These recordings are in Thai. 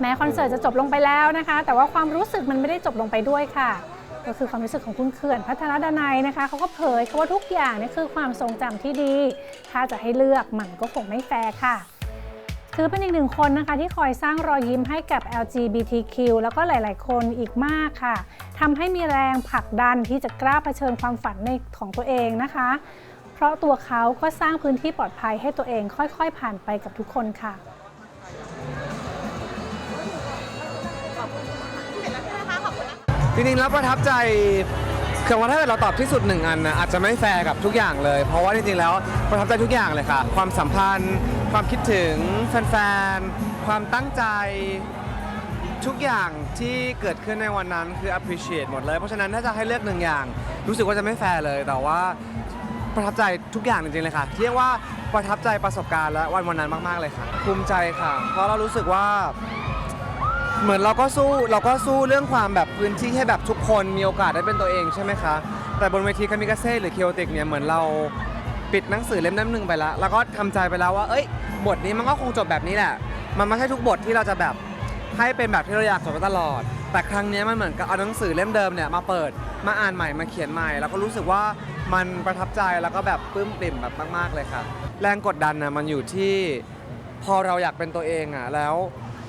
แม้คอนเสิร์ตจะจบลงไปแล้วนะคะ แต่ว่าความรู้สึกมันไม่ได้จบลงไปด้วยค่ะ ก็คือความรู้สึกของคุณเขื่อนพัฒนดนัยนะคะเขาก็เผยค่ะว่าทุกอย่างนี่คือความทรงจำที่ดี ถ้าจะให้เลือกมันก็คงไม่แฟร์ค่ะถือเป็นอีกหนึ่งคนนะคะที่คอยสร้างรอยยิ้มให้กับ LGBTQ แล้วก็หลาย ๆ คนอีกมากค่ะทำให้มีแรงผลักดันที่จะกล้าเผชิญความฝันในของตัวเองนะคะ เพราะตัวเขาก็สร้างพื้นที่ปลอดภัยให้ตัวเองค่อย ๆ ผ่านไปกับทุกคนค่ะ จริงๆแล้วประทับใจคือว่าถ้าเกิดเราตอบที่สุดหนึ่งอันนะอาจจะไม่แฟร์กับทุกอย่างเลย เพราะว่าจริงๆแล้วประทับใจทุกอย่างเลยค่ะ ความสัมพันธ์ ความคิดถึงแฟนๆ ความตั้งใจทุกอย่างที่เกิดขึ้นในวันนั้นคือ appreciate หมดเลย เพราะฉะนั้นถ้าจะให้เลือกหนึ่งอย่าง รู้สึกว่าจะไม่แฟร์เลย แต่ว่าประทับใจทุกอย่างจริงๆเลยค่ะ เรียกว่าประทับใจประสบการณ์และวันวันนั้นมากๆเลยค่ะ ภูมิใจค่ะ เพราะเรารู้สึกว่า เหมือนเราก็สู้เราก็สู้เรื่องความแบบพื้นที่ให้แบบทุกคนมีโอกาสได้เป็นตัวเองใช่ไหมคะ แต่บนเวทีคามิกาเซ่หรือเคียวติกเนี่ยเหมือนเราปิดหนังสือเล่มนั้นหนึ่งไปแล้วแล้วก็ทำใจไปแล้วว่า เอ้ย บทนี้มันก็คงจบแบบนี้แหละ มันไม่ใช่ทุกบทที่เราจะแบบให้เป็นแบบที่เราอยากจบตลอด แต่ครั้งนี้มันเหมือนกับเอาหนังสือเล่มเดิมเนี่ยมาเปิดมาอ่านใหม่มาเขียนใหม่ แล้วก็รู้สึกว่ามันประทับใจแล้วก็แบบปลื้มปริ่มแบบมาก ๆเลยค่ะ แรงกดดันนะมันอยู่ที่พอเราอยากเป็นตัวเองอะแล้ว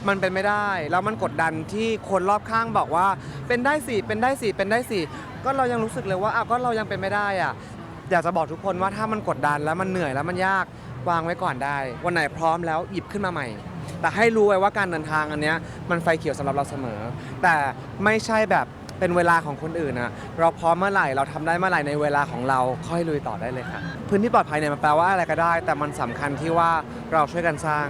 มันเป็นไม่ได้ แล้วมันกดดันที่คนรอบข้างบอกว่า เป็นได้สิเป็นได้สิเป็นได้สิก็เรายังรู้สึกเลยว่าอ้าวก็เรายังเป็นไม่ได้อะอยากจะบอกทุกคนว่าถ้ามันกดดันแล้วมันเหนื่อยแล้วมันยากวางไว้ก่อนได้ วันไหนพร้อมแล้วหยิบขึ้นมาใหม่ แต่ให้รู้ไว้ว่าการเดินทางอันเนี้ยมันไฟเขียวสำหรับเราเสมอ แต่ไม่ใช่แบบเป็นเวลาของคนอื่นนะเราพร้อมเมื่อไหร่เราทำได้เมื่อไหร่ในเวลาของเราค่อยลุยต่อได้เลยค่ะ พื้นที่ปลอดภัยเนี่ยมันแปลว่าอะไรก็ได้ แต่มันสำคัญที่ว่าเราช่วยกันสร้าง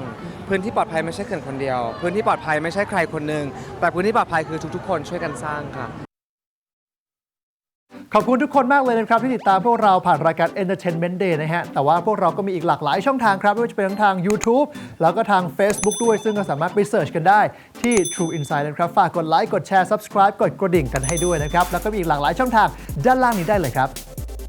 พื้นที่ปลอดภัยไม่ใช่เขื่อนคนเดียว พื้นที่ปลอดภัยไม่ใช่ใครคนหนึ่งแต่พื้นที่ปลอดภัยคือทุกๆ คนช่วยกันสร้างค่ะขอบคุณทุกคนมากเลยนะครับ ที่ติดตามพวกเราผ่านรายการ Entertainment Day นะฮะ แต่ว่าพวกเราก็มีอีกหลากหลายช่องทางครับ ไม่ว่าจะเป็นทั้งทาง YouTube แล้วก็ทาง Facebook ด้วย ซึ่งก็สามารถไปเสิร์ชกันได้ที่ True Insight นะครับ ฝากกดไลค์ กดแชร์ Subscribe กดกระดิ่งกันให้ด้วยนะครับ แล้วก็มีอีกหลากหลายช่องทางด้านล่างนี้ได้เลยครับ